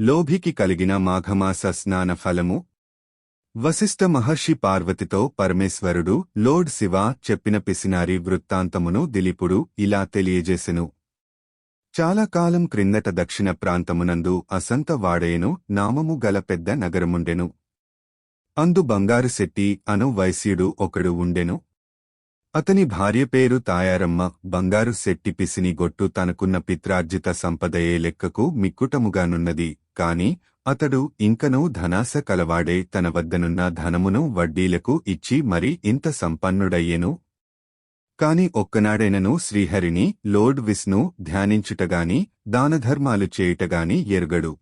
లోభికి కలిగిన మాఘమాస స్నాన ఫలము? వశిష్ఠ మహర్షి పార్వతితో పరమేశ్వరుడు లోడ్ శివ చెప్పిన పిసినారి వృత్తాంతమును దిలీపుడు ఇలా తెలియజేసెను. చాలా కాలం క్రిందట దక్షిణ ప్రాంతమునందు అసంత వాడేను నామము గల పెద్ద నగరముండెను. అందు బంగారు శెట్టి అను వైశ్యుడు ఒకడు ఉండెను. అతని భార్య పేరు తాయారమ్మ. బంగారు శెట్టి పిసిని గొట్టు తనకున్న పిత్రార్జిత సంపదయే లెక్కకు మిక్కుటముగానున్నది. కాని అతడు ఇంకనూ ధనాశ కలవాడే తన వద్దనున్న ధనమును వడ్డీలకు ఇచ్చి మరి ఇంత సంపన్నుడయ్యెను. కాని ఒక్కనాడైనను శ్రీహరిని లోడ్ విష్ణు ధ్యానించుటగాని దానధర్మాలు చేయుటగాని ఎరుగడు.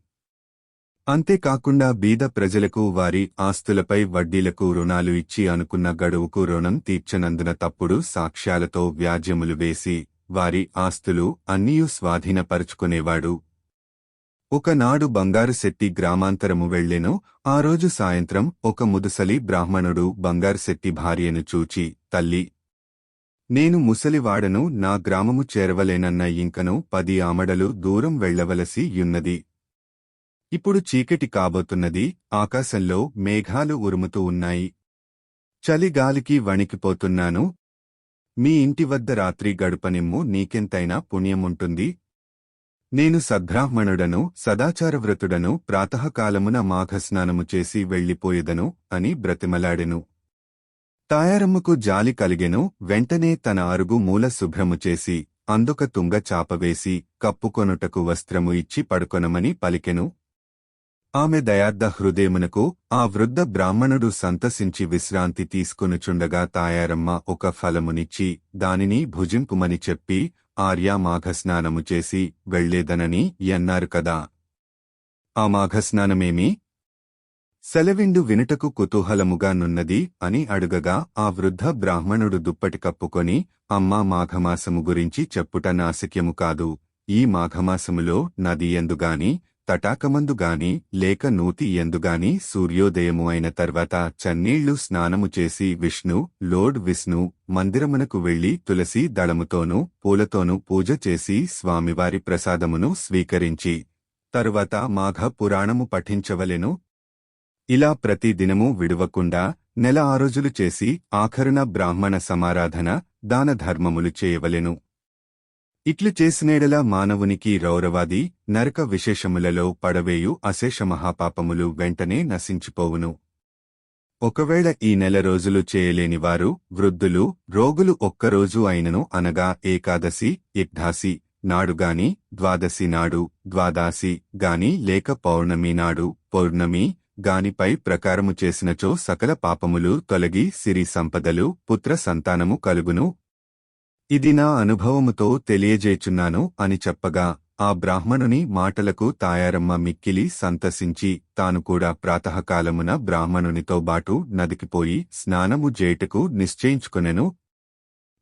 అంతేకాకుండా బీద ప్రజలకు వారి ఆస్తులపై వడ్డీలకు రుణాలు ఇచ్చి అనుకున్న గడువుకు రుణం తీర్చనందున తప్పుడు సాక్ష్యాలతో వ్యాజ్యములు వేసి వారి ఆస్తులు అన్నీయూ స్వాధీనపరుచుకునేవాడు. ఒకనాడు బంగారుశెట్టి గ్రామాంతరము వెళ్ళెను ఆ రోజు సాయంత్రం ఒక ముదుసలి బ్రాహ్మణుడు బంగారుశెట్టి భార్యను చూచి తల్లి నేను ముసలివాడను నా గ్రామము చేరవలేనన్న ఇంకను పది ఆమడలు దూరం వెళ్ళవలసి యున్నది. ఇప్పుడు చీకటి కాబోతున్నది ఆకాశంలో మేఘాలు ఉరుముతూ ఉన్నాయి. చలిగాలికి వణికిపోతున్నాను. మీ ఇంటి వద్ద రాత్రి గడుపనిమ్ము నీకెంతైనా పుణ్యముంటుంది. నేను సద్బ్రాహ్మణుడను సదాచారవ్రతుడను ప్రాతకాలమున మాఘస్నానము చేసి వెళ్ళిపోయేదను అని బ్రతిమలాడెను. తాయారమ్మకు జాలి కలిగెను వెంటనే తన అరుగు మూల శుభ్రము చేసి అందుక తుంగ చాపవేసి కప్పుకొనుటకు వస్త్రము ఇచ్చి పడుకొనమని పలికెను. ఆమె దయార్థ హృదయమునకు ఆ వృద్ధ బ్రాహ్మణుడు సంతసించి విశ్రాంతి తీసుకొనుచుండగా తాయారమ్మ ఒక ఫలమునిచ్చి దానిని భుజింపుమని చెప్పి ఆర్యా మాఘస్నానము చేసి వెళ్ళేదనని ఎన్నారు కదా. ఆ మాఘస్నానమేమి? సెలవిండు వినుటకు కుతూహలముగా నున్నది అని అడుగగా ఆ వృద్ధ బ్రాహ్మణుడు దుప్పటి కప్పుకొని అమ్మా మాఘమాసము గురించి చెప్పుట నాశక్యము కాదు ఈ మాఘమాసములో నదియందుగాని తటాకమందుగాని లేక నూతి ఎందుగాని సూర్యోదయము అయిన తర్వాత చన్నీళ్ళు స్నానము చేసి విష్ణు లోడ్ విష్ణు మందిరమునకు వెళ్ళి తులసి దళముతోనూ పూలతోనూ పూజ చేసి స్వామివారి ప్రసాదమును స్వీకరించి తరువాత మాఘ పురాణము పఠించవలెను. ఇలా ప్రతి దినము విడువకుండా నెల ఆరోజులు చేసి ఆఖరున బ్రాహ్మణ సమారాధన దానధర్మములు చేయవలెను. ఇట్లు చేసినేడల మానవునికి రౌరవాది నరక విశేషములలో పడవేయు అశేష మహాపాపములు వెంటనే నశించిపోవును. ఒకవేళ ఈ నెల రోజులు చేయలేనివారు వృద్ధులు రోగులు ఒక్కరోజు అయినను అనగా ఏకాదశి ఇగ్ధాసి నాడుగాని ద్వాదశి నాడు ద్వాదాసి గాని లేక పౌర్ణమి నాడు పౌర్ణమి గానిపై ప్రకారము చేసినచో సకల పాపములు తొలగి సిరి సంపదలు పుత్ర సంతానము కలుగును ఇది నా అనుభవముతో తెలియజేచున్నాను అని చెప్పగా ఆ బ్రాహ్మణుని మాటలకు తాయారమ్మ మిక్కిలి సంతసించి తాను కూడా ప్రాతకాలమున బ్రాహ్మణునితో బాటు నదికిపోయి స్నానము జేటకు నిశ్చయించుకొనెను.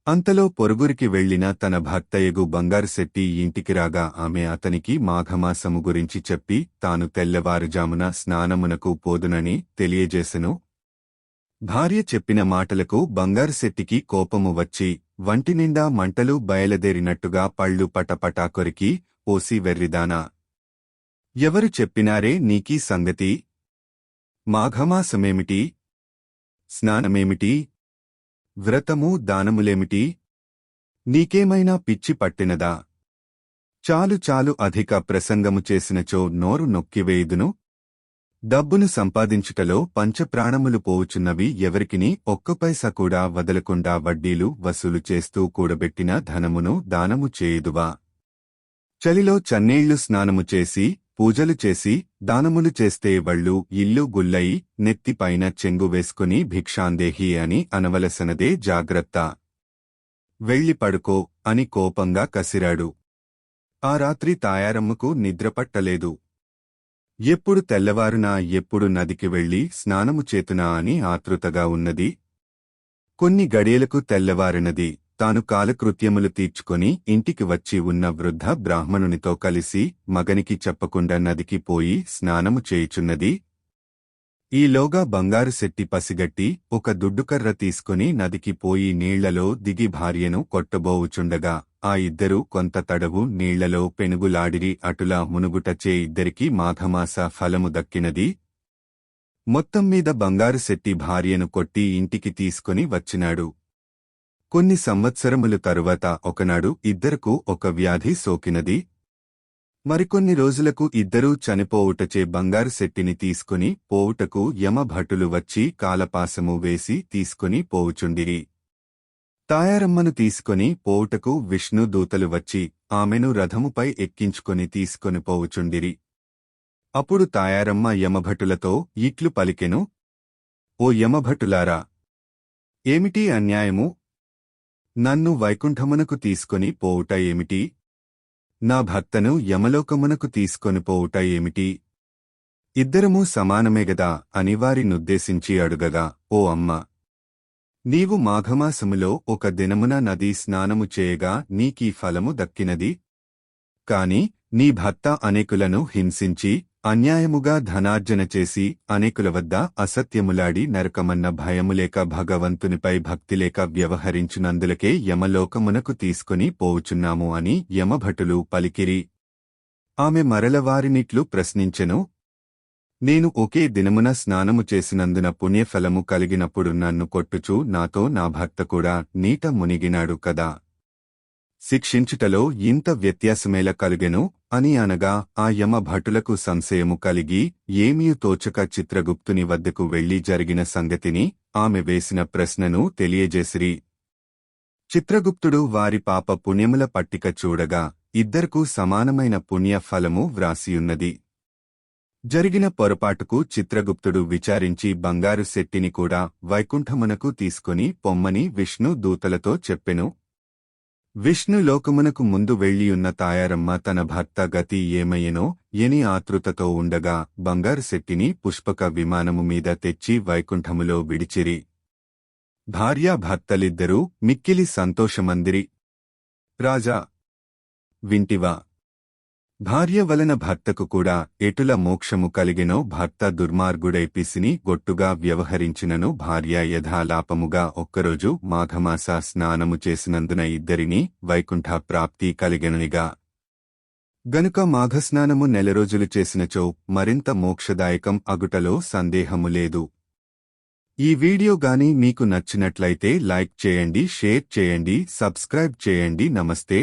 అంతలో పొరుగురికి వెళ్ళిన తన భర్తయ్యగు బంగారుశెట్టి ఇంటికి రాగా ఆమె అతనికి మాఘమాసము గురించి చెప్పి తాను తెల్లవారుజామున స్నానమునకు పోదునని తెలియజేసెను. భార్య చెప్పిన మాటలకు బంగారుశెట్టికి కోపము వచ్చి వంటినిండా మంటలు బయలుదేరినట్టుగా పళ్ళు పటపటా కొరికి పోసి వెర్రిదానా! ఎవరు చెప్పినారే నీకీ సంగతి? మాఘమాసమేమిటి? స్నానమేమిటి? వ్రతము దానములేమిటి? నీకేమైనా పిచ్చి పట్టినదా? చాలు చాలు అధిక ప్రసంగము చేసినచో నోరు నొక్కివేయుదును డబ్బును సంపాదించుటలో పంచప్రాణములు పోవుచున్నవి ఎవరికిని ఒక్క పైసా కూడా వదలకుండా వడ్డీలు వసూలు చేస్తూ కూడబెట్టిన ధనమును దానము చేయుదువా? చలిలో చన్నీళ్ళు స్నానము చేసి పూజలు చేసి దానములు చేస్తే వళ్ళు ఇల్లు గుల్లయి నెత్తిపైన చెంగు వేసుకుని భిక్షాందేహి అని అనవలసనదే జాగ్రత్త. వెళ్ళి పడుకో అని కోపంగా కసిరాడు. ఆ రాత్రి తాయారమ్మకు నిద్రపట్టలేదు ఎప్పుడు తెల్లవారునా ఎప్పుడు నదికి వెళ్ళి స్నానము చేతునా అని ఆతృతగా ఉన్నది. కొన్ని గడియలకు తెల్లవారినది. తాను కాలకృత్యములు తీర్చుకొని ఇంటికి వచ్చి ఉన్న వృద్ధ బ్రాహ్మణునితో కలిసి మగనికి చెప్పకుండా నదికి పోయి స్నానము చేయుచున్నది. ఈలోగా బంగారు శెట్టి పసిగట్టి ఒక దుడ్డుకర్ర తీసుకుని నదికి పోయి నీళ్ళలో దిగి భార్యను కొట్టబోవుచుండగా ఆ ఇద్దరూ కొంత తడవు నీళ్ళలో పెనుగులాడిరి అటులా మునుగుటచే ఇద్దరికీ మాఘమాస ఫలము దక్కినది. మొత్తం మీద బంగారు శెట్టి భార్యను కొట్టి ఇంటికి తీసుకుని వచ్చినాడు. కొన్ని సంవత్సరములు తరువాత ఒకనాడు ఇద్దరకు ఒక వ్యాధి సోకినది. మరికొన్ని రోజులకు ఇద్దరూ చనిపోవుటచే బంగారు శెట్టిని తీసుకుని పోవుటకు యమభటులు వచ్చి కాలపాసము వేసి తీసుకుని పోవుచుండిరి. తాయారమ్మను తీసుకొని పోవుటకు విష్ణు దూతలు వచ్చి ఆమెను రథముపై ఎక్కించుకొని తీసుకొని పోవుచుండిరి. అప్పుడు తాయారమ్మ యమభటులతో ఇట్లు పలికెను ఓ యమభటులారా ఏమిటి అన్యాయము? నన్ను వైకుంఠమునకు తీసుకొని పోవుట ఏమిటి? నా భర్తను యమలోకమునకు తీసుకొని పోవుట ఏమిటి? ఇద్దరమూ సమానమేగదా అని వారినుద్దేశించి అడుగగా ఓ అమ్మ నీవు మాఘమాసములో ఒక దినమున నదీ స్నానము చేయగా నీకీ ఫలము దక్కినది. కాని నీ భర్త అనేకులను హింసించి అన్యాయముగా ధనార్జన చేసి అనేకుల వద్ద అసత్యములాడి నరకమన్న భయములేక భగవంతునిపై భక్తిలేక వ్యవహరించునందులకే యమలోకమునకు తీసుకుని పోవుచున్నాము అని యమభటులు పలికిరి. ఆమె మరలవారినిట్లు ప్రశ్నించెను నేను ఒకే దినమున స్నానము చేసినందున పుణ్యఫలము కలిగినప్పుడు నన్ను కొట్టుచు నాతో నా భర్త కూడా నీట మునిగినాడు కదా. శిక్షించుటలో ఇంత వ్యత్యాసమేల కలుగెను? అని అనగా ఆ యమ భటులకు సంశయము కలిగి ఏమీ తోచక చిత్రగుప్తుని వద్దకు వెళ్ళి జరిగిన సంగతిని ఆమె వేసిన ప్రశ్నను తెలియజేసిరి. చిత్రగుప్తుడు వారి పాప పుణ్యముల పట్టిక చూడగా ఇద్దరికూ సమానమైన పుణ్య ఫలము వ్రాసియున్నది. జరిగిన పొరపాటుకు చిత్రగుప్తుడు విచారించి బంగారు శెట్టిని కూడా వైకుంఠమునకు తీసుకుని పొమ్మని విష్ణు దూతలతో చెప్పెను. విష్ణు లోకమునకు ముందు వెళ్ళియున్న తాయారమ్మ తన భర్త గతి ఏమయ్యనో ఎని ఆతృతతో ఉండగా బంగారు శెట్టిని పుష్పక విమానము మీద తెచ్చి వైకుంఠములో విడిచిరి. భార్యాభర్తలిద్దరూ మిక్కిలి సంతోషమందిరి. రాజా! వింటివా! భార్య వలన భర్తకు కూడా ఎటుల మోక్షము కలిగినో భర్త దుర్మార్గుడై పిసిని గొట్టుగా వ్యవహరించినను భార్య యథాలాపముగా ఒక్కరోజు మాఘమాస స్నానము చేసినందున ఇద్దరినీ వైకుంఠ ప్రాప్తి కలిగిననిగా. గనుక మాఘస్నానము నెల రోజులు చేసినచో మరింత మోక్షదాయకం అగుటలో సందేహము లేదు. ఈ వీడియో గాని మీకు నచ్చినట్లయితే లైక్ చేయండి షేర్ చేయండి సబ్స్క్రైబ్ చేయండి నమస్తే.